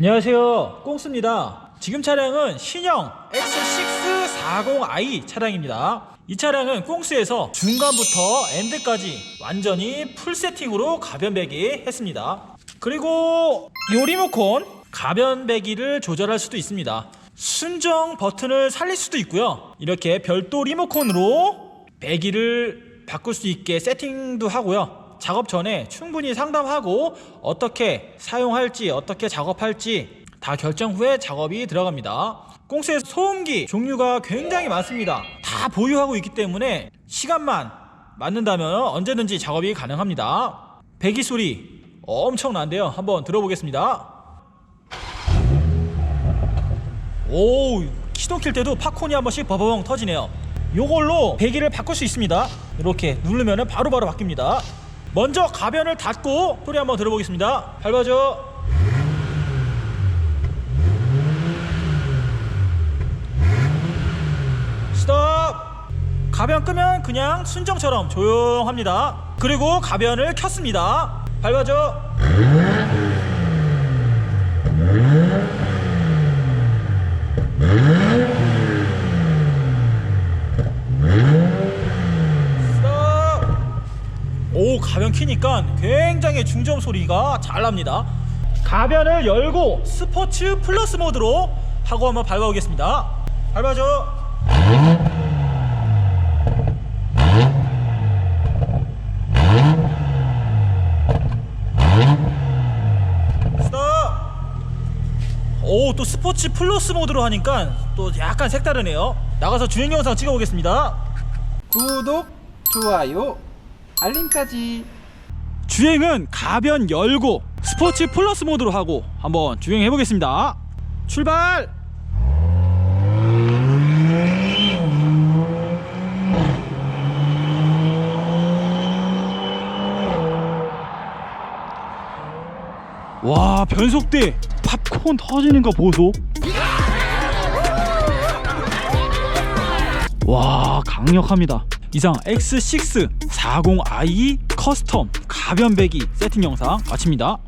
안녕하세요. 꽁스입니다. 지금 차량은 신형 X640i 차량입니다. 이 차량은 꽁스에서 중간부터 엔드까지 완전히 풀 세팅으로 가변 배기 했습니다. 그리고 요 리모콘 가변 배기를 조절할 수도 있습니다. 순정 버튼을 살릴 수도 있고요. 이렇게 별도 리모콘으로 배기를 바꿀 수 있게 세팅도 하고요 작업 전에 충분히 상담하고 어떻게 사용할지 어떻게 작업할지 다 결정 후에 작업이 들어갑니다. 꽁스의 소음기 종류가 굉장히 많습니다. 다 보유하고 있기 때문에 시간만 맞는다면 언제든지 작업이 가능합니다. 배기 소리 엄청난데요. 한번 들어보겠습니다. 오 시동 킬 때도 팝콘이 한 번씩 버버벙 터지네요. 요걸로 배기를 바꿀 수 있습니다. 이렇게 누르면 바로바로 바뀝니다. 먼저 가변을 닫고 소리 한번 들어보겠습니다. 밟아줘. 스톱. 가변 끄면 그냥 순정처럼 조용합니다. 그리고 가변을 켰습니다. 밟아줘. 스톱. 오 가변 키니까 굉장히 중저음 소리가 잘 납니다. 가변을 열고 스포츠 플러스 모드로 하고 한번 밟아보겠습니다. 밟아줘. 스톱. 오또 스포츠 플러스 모드로 하니까 또 약간 색다르네요. 나가서 주행 영상 찍어보겠습니다. 구독, 좋아요, 알림까지. 주행은 가변 열고 스포츠 플러스 모드로 하고 한번 주행해 보겠습니다. 출발! 와 변속대 팝콘 터지는 거 보소. 와 강력합니다 이상 X6 40i 커스텀 가변배기 세팅 영상 마칩니다